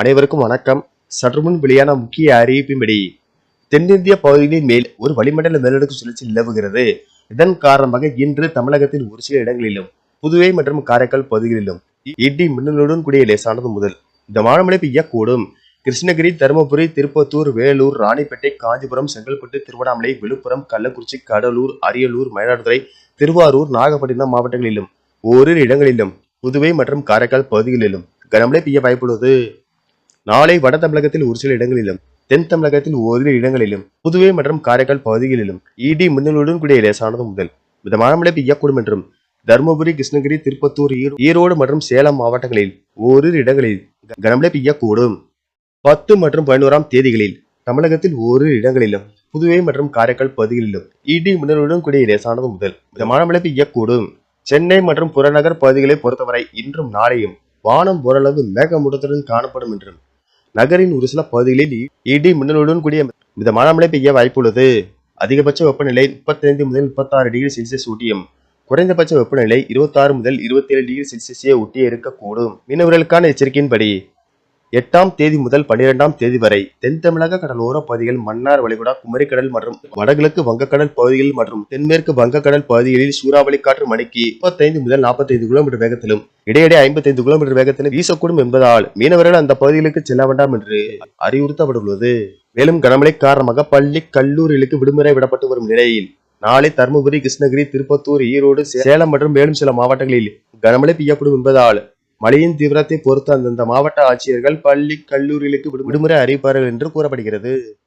அனைவருக்கும் வணக்கம். சற்றுமுன் வெளியான முக்கிய அறிவிப்பின்படி தென்னிந்திய பகுதிகளின் மேல் ஒரு வளிமண்டல மேலடுக்கு சுழற்சி நிலவுகிறது. இதன் காரணமாக இன்று தமிழகத்தின் ஒரு சில இடங்களிலும் புதுவை மற்றும் காரைக்கால் பகுதிகளிலும் இடி மின்னலுடன் கூடிய லேசானது முதல். இந்த மழை பெய்யக்கூடும். கிருஷ்ணகிரி தருமபுரி திருப்பத்தூர் வேலூர் ராணிப்பேட்டை காஞ்சிபுரம் செங்கல்பட்டு திருவண்ணாமலை விழுப்புரம் கள்ளக்குறிச்சி கடலூர் அரியலூர் மயிலாடுதுறை திருவாரூர் நாகப்பட்டினம் மாவட்டங்களிலும் ஓரிரு இடங்களிலும் புதுவை மற்றும் காரைக்கால் பகுதிகளிலும் கனமழை பெய்ய வாய்ப்புள்ளது. நாளை வட தமிழகத்தில் ஒரு சில இடங்களிலும் தென் தமிழகத்தில் ஓரிரு இடங்களிலும் புதுவை மற்றும் காரைக்கால் பகுதிகளிலும் இடி மின்னலுடன் கூடிய லேசானது முதல் மிதமான மழை பெய்யக்கூடும் என்றும் தருமபுரி கிருஷ்ணகிரி திருப்பத்தூர் ஈரோடு மற்றும் சேலம் மாவட்டங்களில் ஓரிரு இடங்களில் கனமழை பெய்யக்கூடும். பத்து மற்றும் பதினோராம் தேதிகளில் தமிழகத்தில் ஓரிரு இடங்களிலும் புதுவை மற்றும் காரைக்கால் பகுதிகளிலும் இடி மின்னலுடன் கூடிய லேசானது முதல் மிதமான மழை பெய்யக்கூடும். சென்னை மற்றும் புறநகர் பகுதிகளை பொறுத்தவரை இன்றும் நாளையும் வானம் ஓரளவு மேகமூட்டத்துடன் காணப்படும் என்றும் நகரின் ஒரு சில பகுதிகளில் இடி மின்னலுடன் கூடிய மிதமான மழை பெய்ய வாய்ப்புள்ளது. அதிகபட்ச வெப்பநிலை முப்பத்தைந்து முதல் முப்பத்தாறு டிகிரி செல்சியஸ் ஊட்டியும் குறைந்தபட்ச வெப்பநிலை இருபத்தாறு முதல் இருபத்தேழு டிகிரி செல்சியஸே ஒட்டியே இருக்கக்கூடும். மீனவர்களுக்கான எச்சரிக்கையின்படி எட்டாம் தேதி முதல் பனிரெண்டாம் தேதி வரை தென் தமிழக கடலோர பகுதிகள் மன்னார் வளைகுடா குமரிக்கடல் மற்றும் வடகிழக்கு வங்கக்கடல் பகுதிகள் மற்றும் தென்மேற்கு வங்கக்கடல் பகுதிகளில் சூறாவளி காற்று மணிக்கு முப்பத்தைந்து முதல் நாற்பத்தைந்து கிலோமீட்டர் வேகத்திலும் இடையிடையே ஐம்பத்தைந்து கிலோமீட்டர் வேகத்திலும் வீசக்கூடும் என்பதால் மீனவர்கள் அந்த பகுதிகளுக்கு செல்ல வேண்டாம் என்று அறிவுறுத்தப்பட்டுள்ளது. மேலும் கனமழை காரணமாக பள்ளி கல்லூரிகளுக்கு விடுமுறை விடப்பட்டு வரும் நிலையில் நாளை தருமபுரி கிருஷ்ணகிரி திருப்பத்தூர் ஈரோடு சேலம் மற்றும் மேலும் சில மாவட்டங்களில் கனமழை பெய்யப்படும் என்பதால் மழையின் தீவிரத்தை பொறுத்து அந்தந்த மாவட்ட ஆட்சியர்கள் பள்ளி கல்லூரிகளுக்கு விடு- விடுமுறை அறிவிப்பார்கள் என்று கூறப்படுகிறது.